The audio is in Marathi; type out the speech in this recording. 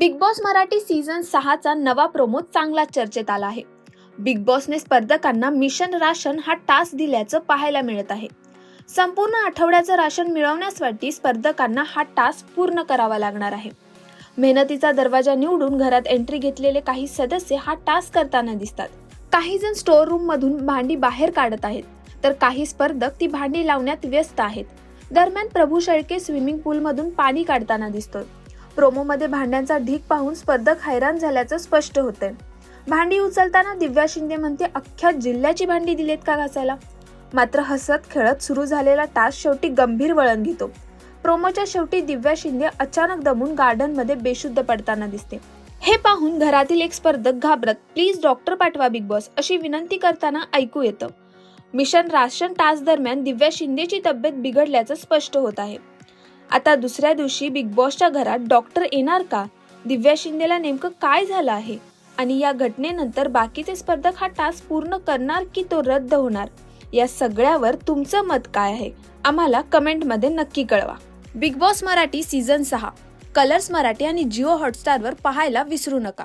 बिग बॉस मराठी सीझन सहाचा नवा प्रोमो चांगला चर्चेत आला आहे. बिग बॉसने स्पर्धकांना मिशन राशन हा टास्क दिल्याचं पाहायला मिळत आहे. संपूर्ण आठवड्याचं राशन मिळवण्यासाठी स्पर्धकांना हा टास्क पूर्ण करावा लागणार आहे. मेहनतीचा दरवाजा निवडून घरात एंट्री घेतलेले काही सदस्य हा टास्क करताना दिसतात. काही जण स्टोअर रूम मधून भांडी बाहेर काढत आहेत. तर काही स्पर्धक ती भांडी लावण्यात व्यस्त आहेत. दरम्यान प्रभू शेळके स्विमिंग पूलमधून पाणी काढताना दिसतोय. प्रोमोमध्ये भांड्यांचा ढीक पाहून स्पर्धक हैराण झाल्याचं स्पष्ट होतंय. भांडी उचलताना दिव्या शिंदे म्हणते अख्ख्या जिल्ह्याची भांडी दिलेत का घासायला? मात्र हसत खेळत सुरू झालेला टास्क शेवटी गंभीर वळण घेतो. प्रोमोच्या शेवटी दिव्या शिंदे अचानक दमून गार्डनमध्ये बेशुद्ध पडताना दिसते. हे पाहून घरातील एक स्पर्धक घाबरत प्लीज डॉक्टर पाठवा बिग बॉस अशी विनंती करताना ऐकू येतं. मिशन राशन टास्क दरम्यान दिव्या शिंदेची तब्येत बिघडल्याचं स्पष्ट होत आहे. आता दुसऱ्या दिवशी बिग बॉसच्या घरात डॉक्टर येणार का? दिव्या शिंदेला नेमकं काय झालं आहे? आणि या घटनेनंतर बाकीचे स्पर्धक हा टास्क पूर्ण करणार की तो रद्द होणार? या सगळ्यावर तुमचं मत काय आहे? आम्हाला कमेंटमध्ये नक्की कळवा. बिग बॉस मराठी सीझन सहा. कलर्स मराठी आणि जिओ हॉटस्टारवर पाहायला विसरू नका.